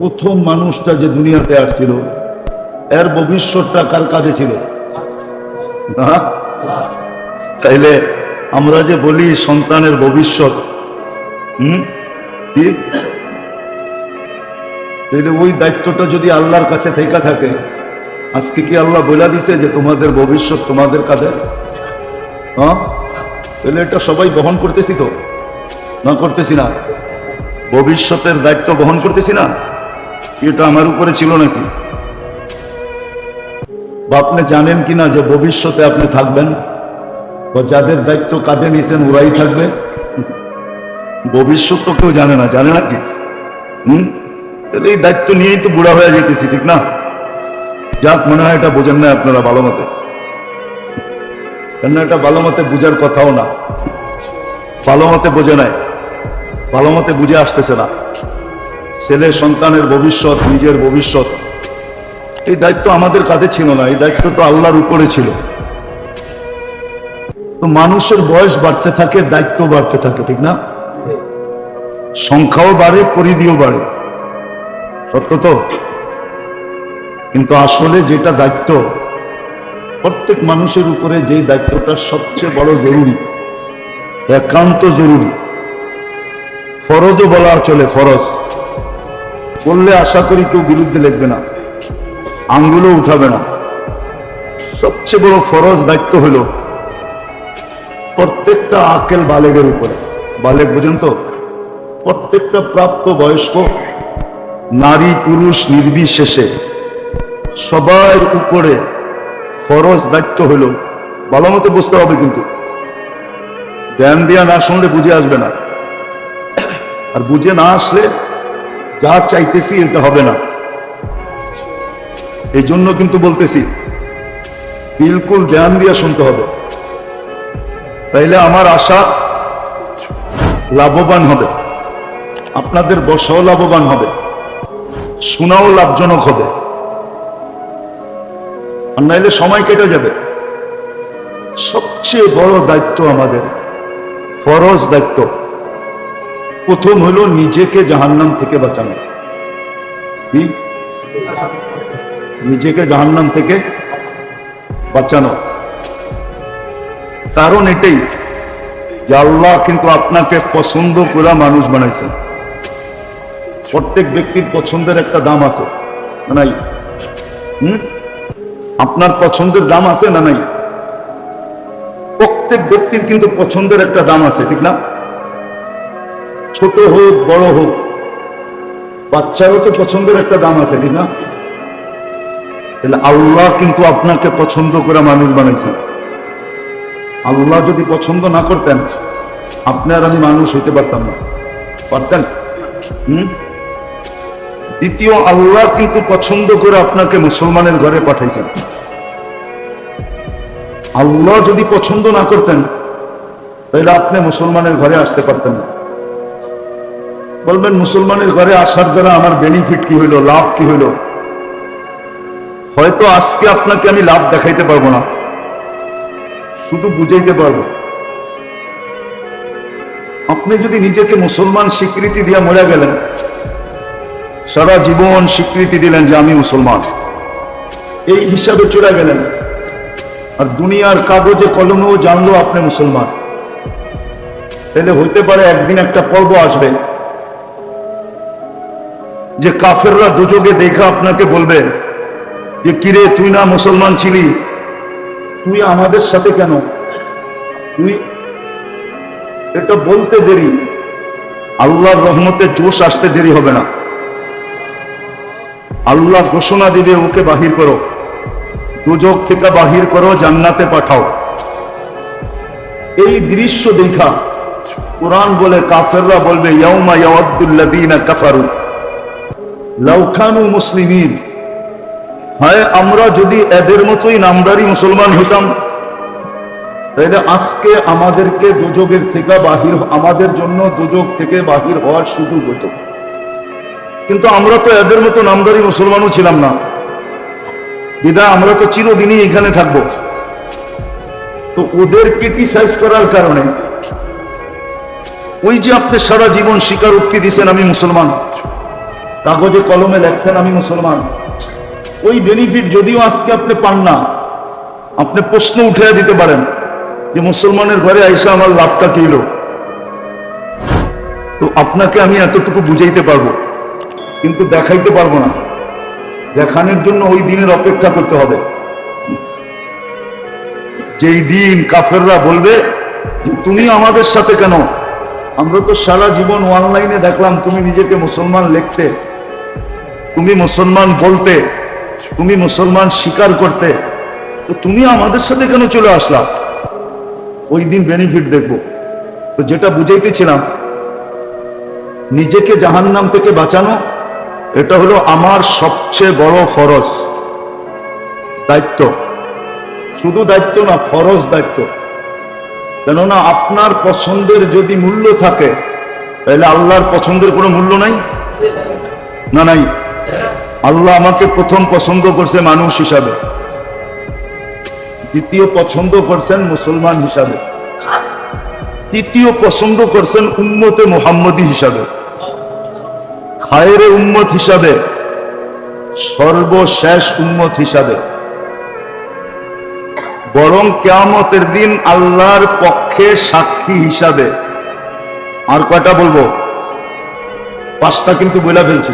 প্রথম মানুষটা যে দুনিয়াতে আসছিল, এর ভবিষ্যৎটা কার কাঁধে ছিল? তাইলে আমরা যে বলি সন্তানের ভবিষ্যৎ, হুম? কি? তাইলে ওই দায়িত্বটা যদি আল্লাহর কাছে থেকে থাকে, আজকে কি আল্লাহ বলে দিছে যে তোমাদের ভবিষ্যৎ তোমাদের কাঁধে? হ্যাঁ তাহলে এটা সবাই বহন করতেছি তো? না করতেছি না? ভবিষ্যতের দায়িত্ব বহন করতেছি না? এটা আমার উপরে ছিল নাকি? বা আপনি জানেন কিনা যে ভবিষ্যতে আপনি থাকবেন? বা যাদের দায়িত্ব কাঁধে নিছেন ওরাই থাকবে। ভবিষ্যৎ তো কেউ জানে না, জানে নাকি হুম? তাহলে এই দায়িত্ব নিয়েই তো বুড়া হয়ে যেতেছি, ঠিক না? যাক, মনে হয় এটা বোঝেন না আপনারা ভালো মতে। কেন এটা ভালো মতে বুঝার কথাও না। ভালো মতে বোঝে নাই। ভালো মতে বুঝে আসতেছে না। ছেলে সন্তানের ভবিষ্যৎ, নিজের ভবিষ্যৎ। এই দায়িত্ব আমাদের কাঁধে ছিল না, এই দায়িত্ব তো আল্লাহর উপরে ছিল। তো মানুষের বয়স বাড়তে থাকে, দায়িত্ব বাড়তে থাকে, ঠিক না? সংখ্যাও বাড়ে, পরিধিও বাড়ে। সত্য তো? কিন্তু আসলে যেটা দায়িত্ব, প্রত্যেক মানুষের উপরে যে দায়িত্বটা সবচেয়ে বড় জরুরি, একান্ত জরুরি। ফরজও বলা চলে, ফরজ। বললে আশা করি কেউ বিরুদ্ধে লিখবে না, আঙ্গুলও উঠাবে না। সবচেয়ে বড় ফরজ দায়িত্ব হলো প্রত্যেকটা আকেল বালেগের উপরে। বালেগ বুঝেন তো? প্রত্যেকটা প্রাপ্ত বয়স্ক, নারী, পুরুষ, নির্বিশেষে সবার উপরে ফরজ দায়িত্ব হলো, ভালো মতো বুঝতে হবে কিন্তু। জ্ঞান দিয়া না শুনলে বুঝে আসবে না। আর বুঝে না আসলে যা চাইতেছি এটা হবে না। এই জন্য কিন্তু বলতেছি, বিলকুল ধ্যান দিয়ে শুনতে হবে। তাইলে আমার আশা লাভবান হবে। আপনাদের বসাও লাভবান হবে। শোনাও লাভজনক হবে। আর নাইলে সময় কেটে যাবে। সবচেয়ে বড় দায়িত্ব আমাদের, ফরজ দায়িত্ব। প্রথম হলো নিজেকে জাহান্নাম থেকে বাঁচানো। কি? নিজেকে জাহান্নাম থেকে বাঁচানো। কারণ এটাই যে আল্লাহ কিন্তু আপনাকে পছন্দ করা মানুষ বানাইছেন প্রত্যেক ব্যক্তির পছন্দের একটা দাম আছে, না নাই? হুম? আপনার পছন্দের দাম আছে না নাই? প্রত্যেক ব্যক্তির কিন্তু পছন্দের একটা দাম আছে, ঠিক না? ছোট হোক, বড় হোক, বাচ্চারও তো পছন্দের একটা দাম আছে না? তাহলে আল্লাহ কিন্তু আপনাকে পছন্দ করে মানুষ বানাইছেন আল্লাহ যদি পছন্দ না করতেন, আপনি আর আমি মানুষ হইতে পারতাম না। পারতেন? হুম? দ্বিতীয়, আল্লাহ কিন্তু পছন্দ করে আপনাকে মুসলমানের ঘরে পাঠাইছেন। আল্লাহ যদি পছন্দ না করতেন, তাহলে আপনি মুসলমানের ঘরে আসতে পারতেন না। বলবেন, মুসলমানের ঘরে আসার দ্বারা আমার বেনিফিট কি হইল, লাভ কি হইল? হয়তো আজকে আপনাকে আমি লাভ দেখাইতে পারব না। শুধু বুঝাইতে পারব। আপনি যদি নিজেকে মুসলমান স্বীকৃতি দিয়ে মরে গেলেন, সারা জীবন স্বীকৃতি দিলেন যে আমি মুসলমান। এই হিসাবে চলে গেলেন। আর দুনিয়ার কাগজে, কলমেও জানলো আপনি মুসলমান। তাহলে হইতে পারে একদিন একটা পর্ব আসবে। যে কাফেররা দুযোগে দেখা আপনাকে বলবে যে, কিরে, তুই না মুসলমান ছিলি? তুই আমাদের সাথে কেন? তুই এটা বলতে দেরি। আল্লাহর রহমতে জোশ আসতে দেরি হবে না। আল্লাহ ঘোষণা দিবে, ওকে বাহির করো। দুজক থেকে বাহির করো, জান্নাতে পাঠাও। এই দৃশ্য দেখা, কোরআন বলে, কাফেররা বলবে, ইয়াউমা ইয়াওয়াদ্দুল্লাযীনা কাফারু। লাউ কানু মুসলিমিন। হয়, আমরা যদি এদের মতোই নামদারি মুসলমান হইতাম তাহলে আজকে আমাদেরকে দুযোগের থেকে বাহির আমাদের জন্য দুযোগ থেকে বাহির হওয়ার সুযোগ হতো। কিন্তু আমরা তো এদের মতো নামদারি মুসলমানও ছিলাম না। বিদা আমরা তো চিরদিনই এখানে থাকব। তো ওদের ক্রিটিসাইজ করার কারণে ওই যে আপনি সারা জীবন স্বীকার উক্তি দিচ্ছেন আমি মুসলমান। কাগজে কলমে লেখছেন, আমি মুসলমান। ওই বেনিফিট যদিও আজকে আপনি পান না, আপনি প্রশ্ন উঠে দিতে পারেন যে মুসলমানের ঘরে আইসা আমার লাভটা কি তো আপনাকে আমি এতটুকু বুঝাইতে পারব, কিন্তু দেখাইতে পারব না। দেখানোর জন্য ওই দিনের অপেক্ষা করতে হবে। যেই দিন কাফেররা বলবে, তুমি আমাদের সাথে কেন? আমরা তো সারা জীবন অনলাইনে দেখলাম, তুমি নিজেকে মুসলমান লিখতে তুমি মুসলমান বলতে, তুমি মুসলমান স্বীকার করতে, তো তুমি আমাদের সাথে কেন চলে আসলা? ওই দিন বেনিফিট দেখব। তো যেটা বুঝাইতেছিলাম, নিজেকে জাহান্নাম থেকে বাঁচানো, এটা হলো আমার সবচেয়ে বড় ফরজ। দায়িত্ব। শুধু দায়িত্ব না, ফরজ দায়িত্ব। কেননা আপনার পছন্দের যদি মূল্য থাকে, তাহলে আল্লাহর পছন্দের কোনো মূল্য নাই? না নাই। আল্লাহ আমাকে প্রথম পছন্দ করছে মানুষ হিসাবে। দ্বিতীয় পছন্দ করছেন মুসলমান হিসাবে। তৃতীয় পছন্দ করছেন উম্মতে মোহাম্মদী হিসাবে। খায়ের উম্মত হিসাবে, সর্বশেষ উম্মত হিসাবে। বরং কেয়ামতের দিন আল্লাহর পক্ষে সাক্ষী হিসাবে। আর কয়টা বলব? পাঁচটা কিন্তু বইলা ফেলছি।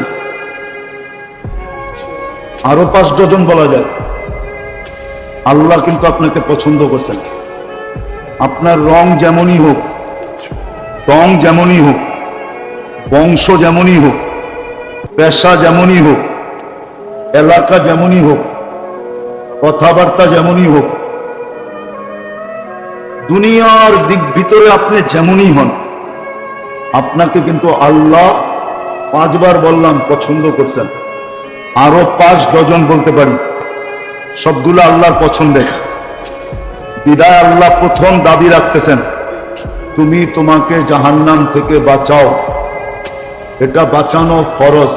আরও পাঁচ ডজন বলা যায়। আল্লাহ কিন্তু আপনাকে পছন্দ করছেন। আপনার রং যেমনই হোক, রং যেমনই হোক, বংশ যেমনই হোক, পেশা যেমনই হোক, এলাকা যেমনই হোক, কথাবার্তা যেমনই হোক, দুনিয়ার দিক ভিতরে আপনি যেমনই হন, আপনাকে কিন্তু আল্লাহ পাঁচবার বললাম পছন্দ করছেন। আরও পাঁচ ডজন বলতে পারি। সবগুলো আল্লাহর পছন্দের বিদায় আল্লাহ প্রথম দাবি রাখতেছেন, তুমি তোমাকে জাহান্নাম থেকে বাঁচাও। এটা বাঁচানো ফরজ।